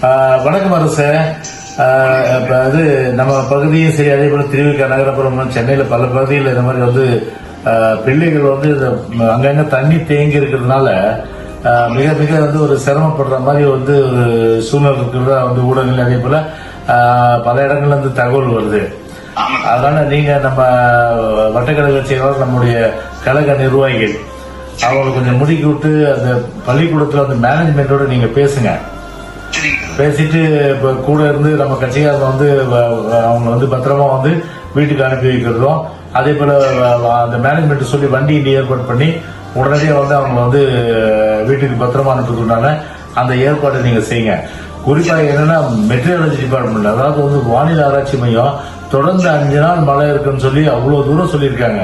வணக்கம் அரசு. அது நம்ம பகுதியும் சரி அதே போல திருவிக நகரப்புறம் சென்னையில பல பகுதியில் இந்த மாதிரி வந்து பிள்ளைகள் வந்து அங்கங்க தண்ணி தேங்கி இருக்கிறதுனால மிக மிக வந்து ஒரு சிரமப்படுற மாதிரி வந்து ஒரு சூழ்நிலை இருக்கிறதா வந்து ஊடகங்கள் அதே போல பல இடங்கள்ல இருந்து தகவல் வருது. அதனால நீங்க நம்ம வட்டக்கழக செயலாளர் நம்முடைய கழக நிர்வாகிகள் அவங்களை கொஞ்சம் முடுக்கி விட்டு அந்த பள்ளிக்கூடத்துல அந்த மேனேஜ்மெண்டோட நீங்க பேசுங்க. பேசிட்டு இப்போ கூட இருந்து நம்ம கட்சிக்காரங்க வந்து அவங்க வந்து பத்திரமா வந்து வீட்டுக்கு அனுப்பி வைக்கிறதும் அதே போல அந்த மேனேஜ்மெண்ட் சொல்லி வண்டி ஏற்பாடு பண்ணி உடனடியாக வந்து அவங்க வந்து வீட்டுக்கு பத்திரமா அனுப்புறதுனால அந்த ஏற்பாட்டை நீங்க செய்யுங்க. குறிப்பாக என்னன்னா மெட்ரியாலஜி டிபார்ட்மெண்ட் அதாவது வந்து வானிலை ஆராய்ச்சி மையம் தொடர்ந்து அஞ்சு நாள் மழை இருக்குன்னு சொல்லி அவ்வளோ தூரம் சொல்லியிருக்காங்க.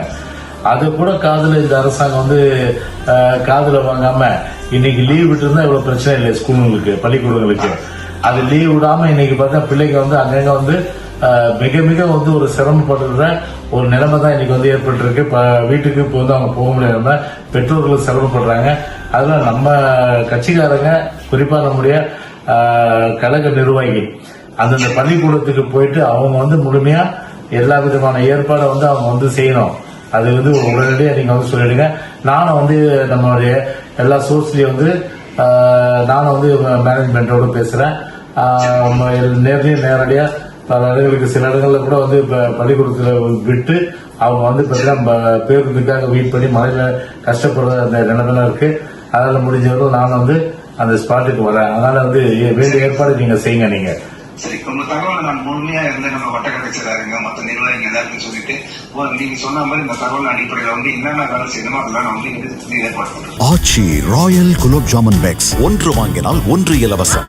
அது கூட காதல இந்த அரசாங்கம் வந்து அஹ், வாங்காம இன்னைக்கு லீவ் விட்டுருந்தா இவ்வளவு பிரச்சனை இல்லை ஸ்கூலுங்களுக்கு பள்ளிக்கூடங்களுக்கு. அது லீவ் விடாம இன்னைக்கு பார்த்தா பிள்ளைங்க வந்து அங்கங்க வந்து மிக மிக வந்து ஒரு சிரமப்படுற ஒரு நிலைமை தான் இன்னைக்கு வந்து ஏற்பட்டிருக்கு. இப்போ வீட்டுக்கு இப்போ வந்து அவங்க போக முடியாம பெற்றோர்கள் சிரமப்படுறாங்க. அதனால நம்ம கட்சிக்காரங்க குறிப்பா நம்முடைய கழக நிர்வாகி அந்தந்த பள்ளிக்கூடத்துக்கு போயிட்டு அவங்க வந்து முழுமையா எல்லா விதமான ஏற்பாடை வந்து அவங்க வந்து செய்யணும். அது வந்து உடனடியாக நீங்கள் வந்து சொல்லிடுங்க. நானும் வந்து நம்மளுடைய எல்லா சோர்ஸ்லேயும் வந்து நானும் வந்து மேனேஜ்மெண்ட்டோட பேசுகிறேன் ஆஹ், நேரடியாக பல இடங்களுக்கு சில இடங்களில் கூட வந்து இப்போ பள்ளிக்கூடத்தில் விட்டு அவங்க வந்து பார்த்தீங்கன்னா பேருந்துக்காக வெயிட் பண்ணி மழையில் கஷ்டப்படுற அந்த நிலைமைலாம் இருக்கு. அதனால் முடிஞ்சவரை நான் வந்து அந்த ஸ்பாட்டுக்கு வரேன். அதனால் வந்து வேண்டிய ஏற்பாடு நீங்கள் செய்யுங்க நீங்கள் சரி உங்க தகவலை நான் முழுமையா இருந்து நம்ம வட்டக்கடை செயலாளருங்க மத்த நிர்வாகிங்க எல்லாருக்கும் சொல்லிட்டு நீங்க சொன்ன மாதிரி இந்த தகவல் அடிப்படையில வந்து என்னென்ன வேலை செய்யணுமோ அதெல்லாம் நான் வந்து எடுத்து ஏற்பாடு ஆட்சி ஆச்சி ராயல் குலோப் ஜாமுன் பேக்ஸ் ஒன்று வாங்கினால் ஒன்று இலவசம்.